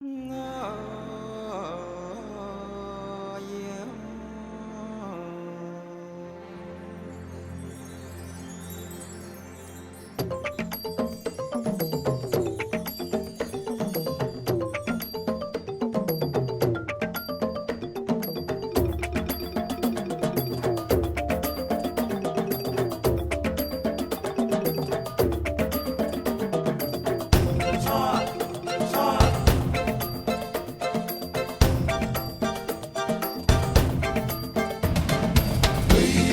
啊呀！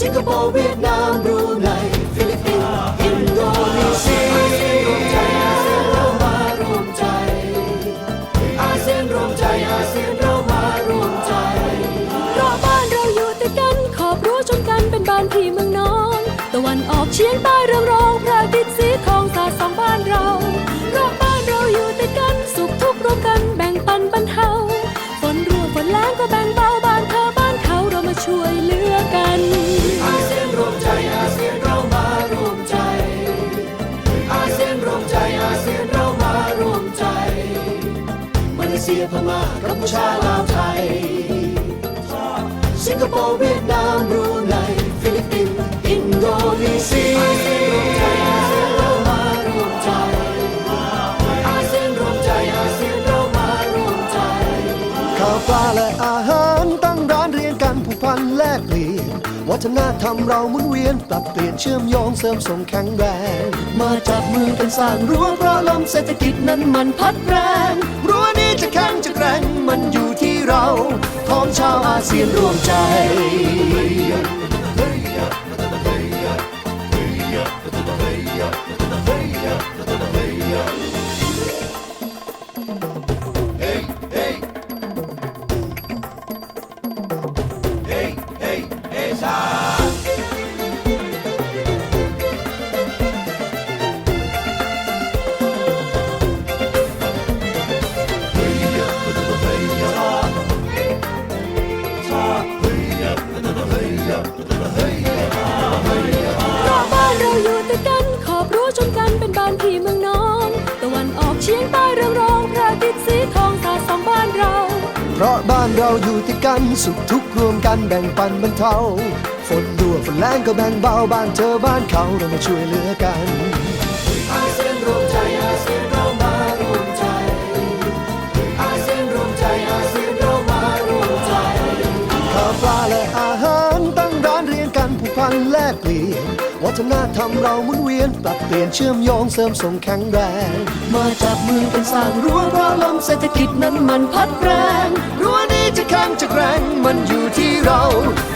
สิงคโปร์เวียดนามบรูไนฟิลิปปินส์อินโดนีเซียอาเซียนรวมใจอาเซียนเรามารวมใจ อาเซียนรวมใจอาเซียนเรามารวมใจเราบ้านเราอยู่ติดกันขอบรั้วชนกันเป็นบ้านพี่เมืองน้อง ตะวันออกเฉียงใต้ เซียพม่ากัมพูชาลาวไทย สิงคโปร์เวียดนามบรูไนฟิลิปปินส์อินโดนีเซียอาเซียนรวมใจอาเซียนเรามารวมใจอาเซียนรวมใจอาเซียนเรามารวมใจข้าวปลาและอาหารตั้งร้านเรียนกันผูกพันแลกเปลี่ยนวัฒนธรรมเราหมุนเวียน ปรับเปลี่ยนเชื่อมโยงเสริมส่งแข็งแรง มาจับมือกันสร้างรั้วเพราะลมเศรษฐกิจนั้นมันพัดแรงร จะแข็งจะแกร่งมันอยู่ที่เราท้องชาวอาเซียนร่วมใจ เป็นบ้านพี่เมืองน้องตะวันออกเฉียงใต้เรืองรองพระอาทิตย์สีทองสาดส่องบ้านเรา เพราะบ้านเราอยู่ติดกันสุขทุกข์รวมกันแบ่งปันบรรเทาฝนรั่วฝนแรงก็แบ่งเบาบ้านเธอบ้านเขาเรามาช่วยเหลือกันอาเซียนรวมใจอาเซียนเรามารวมใจอาเซียนรวมใจอาเซียนเรามารวมใจข้าวปลาและอาหาร แลกเปลี่ยนวัฒนธรรมเราหมุนเวียน ปรับเปลี่ยนเชื่อมโยงเสริมส่งแข็งแรง มาจับมือกันสร้างรั้วเพราะลมเศรษฐกิจนั้นมันพัดแรงรั้วนี้จะแข็งจะแกร่งมันอยู่ที่เรา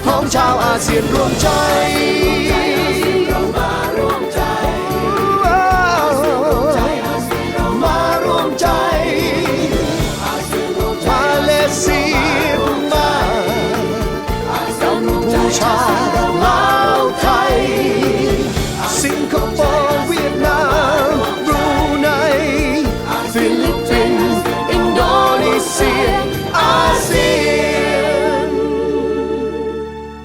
ท้องชาวอาเซียนรวมใจชา